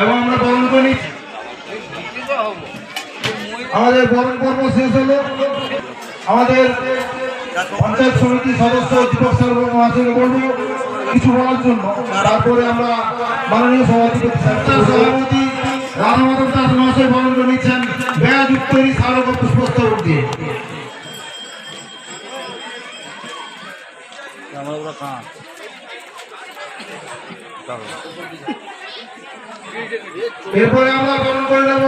এবং আমরা বরণ করি। আমাদের বরণ পর্ব শেষ হলো। আমাদের পঞ্চায়েত সমিতির সদস্য দীপক সর্ব মহাশয়কে বলব। কিছু বলার জন্য। তারপরে আমরা মাননীয় সভাপতি সভাপতি রাধামাধব দাস মহাশয় বরণ নিচ্ছেন ব্যয় স্মারক পুষ্পস্তবক দিয়ে। আমরা ওরা কাঁ এরপরে আমরা বরণ করে নেব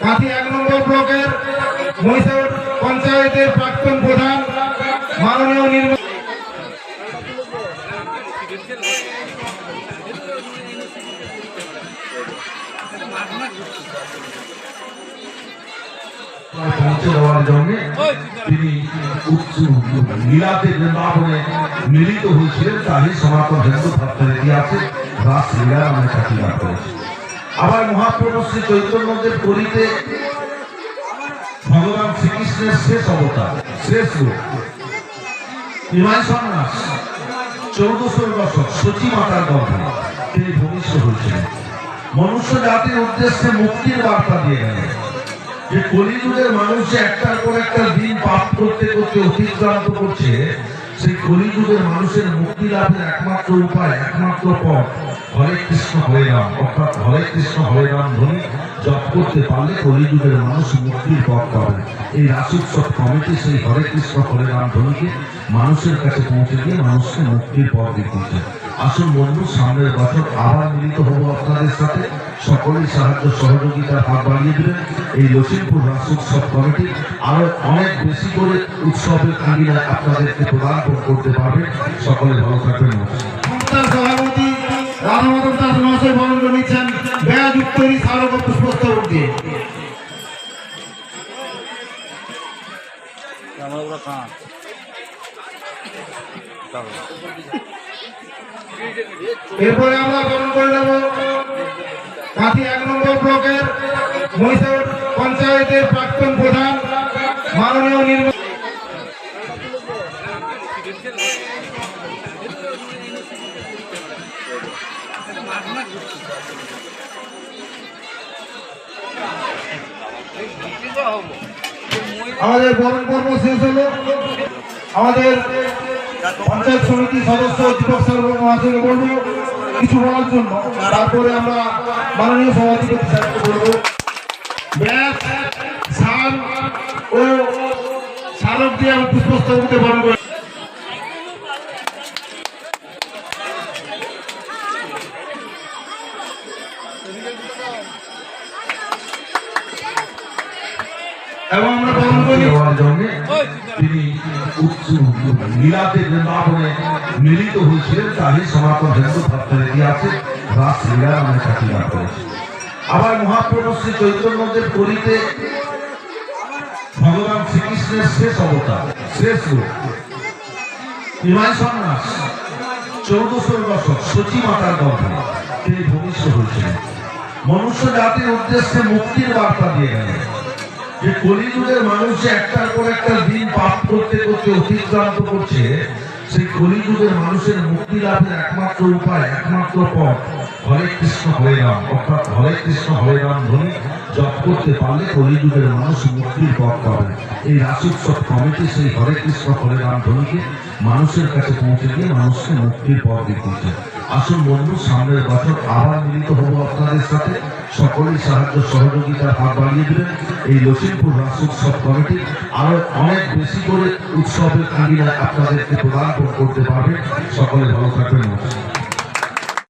কাঁথি এক নম্বর ব্লকের মহিষার পঞ্চায়েতের প্রাক্তন প্রধান মাননীয় নির্মল আবার মহাপ্রভু শ্রী চৈতন্যদেব করিতে ভগবান শ্রীকৃষ্ণের শেষ অবতার শেষ রূপ নিমাই সন্ন্যাস চৌদ্দশোর দশক সচী মাতার গর্ভে তিনি ভূমিষ্ঠ হয়েছিলেন। মনুষ্য জাতির উদ্দেশ্যে মুক্তির বার্তা দিয়ে গেলেন। যে কলিযুগের মানুষ একটার পর একটা দিন পাপ করতে করতে অতিক্রান্ত করছে, সেই কলিযুগের মানুষের মুক্তি লাভের একমাত্র উপায়, একমাত্র পথ, হরে কৃষ্ণ, হরে রাম। অর্থাৎ হরে কৃষ্ণ, হরে রাম ধ্বনি করতে পারলে কলিযুগের মানুষ মুক্তির পথ পাবে। এই রাসুৎসব কমিটি সেই হরে কৃষ্ণ, হরে রাম ধ্বনিকে মানুষের কাছে পৌঁছে দিয়ে মানুষকে মুক্তির পথ দেখিয়েছে। আসুন বন্ধু, সামনের বছর আবার মিলিত হব আপনাদের সাথে। সকলেই সাহায্য সহযোগিতার হাত বাড়িয়ে দেবেন। এই লক্ষ্মীপুর রাস উৎসব কমিটি আরও অনেক বেশি করে উৎসবের আঙ্গিনায় আপনাদেরকে প্রদান করতে পারবে। সকলে ভালো থাকবেন। সভাপতি রাধামাধব দাস মহাশয় বরণ নিচ্ছেন। ব্যয় উত্তরী স্মারক দিয়ে। এরপরে আমরা বরণ করে নেব কাঁথি এক নম্বর ব্লকের মহিষার পঞ্চায়েতের প্রাক্তন প্রধান মাননীয় নির্মল আমাদের বরণ পর্ব শেষ হলো। আমাদের পঞ্চায়েত সমিতির সদস্য দীপক সরকার মহাশয়কে বলব, কিছু বলার জন্য। তারপরে আমরা মাননীয় সভাপতি স্যারকে বলব। ও সারক দিয়ে আমি পুষ্পস্তবকে বরণ ভগবান শ্রীকৃষ্ণের শেষ শেষ দশক তিনি মনুষ্য জাতির উদ্দেশ্যে মুক্তির বার্তা দিয়ে গেলেন। কলিযুগের মানুষ একটার পর একটা দিন পাপ করতে করতে অতিক্রান্ত করছে, সেই কলিযুগের মানুষের মুক্তি লাভের একমাত্র উপায়, একমাত্র পথ, হরে কৃষ্ণ, হরে রাম। অর্থাৎ হরে কৃষ্ণ, হরে রাম ধ্বনি জপ করতে পারলে কলিযুগের মানুষ মুক্তির পথ পাবে। এই রাসোৎসব কমিটি সেই হরে কৃষ্ণ, হরে রাম ধ্বনিকে মানুষের কাছে পৌঁছে দিয়ে মানুষকে মুক্তির পথ দেখিয়েছে। আসুন বন্ধু, সামনের বছর আবার মিলিত হব আপনাদের সাথে। সকলের সাহায্য, সহযোগিতার হাত বাড়িয়ে দেবেন। এই লক্ষ্মীপুর রাস উৎসব কমিটি আরও অনেক বেশি করে উৎসবের আঙ্গিনায় আপনাদেরকে প্রদান করতে পারবে। সকলে ভালো থাকবেন, নমস্কার।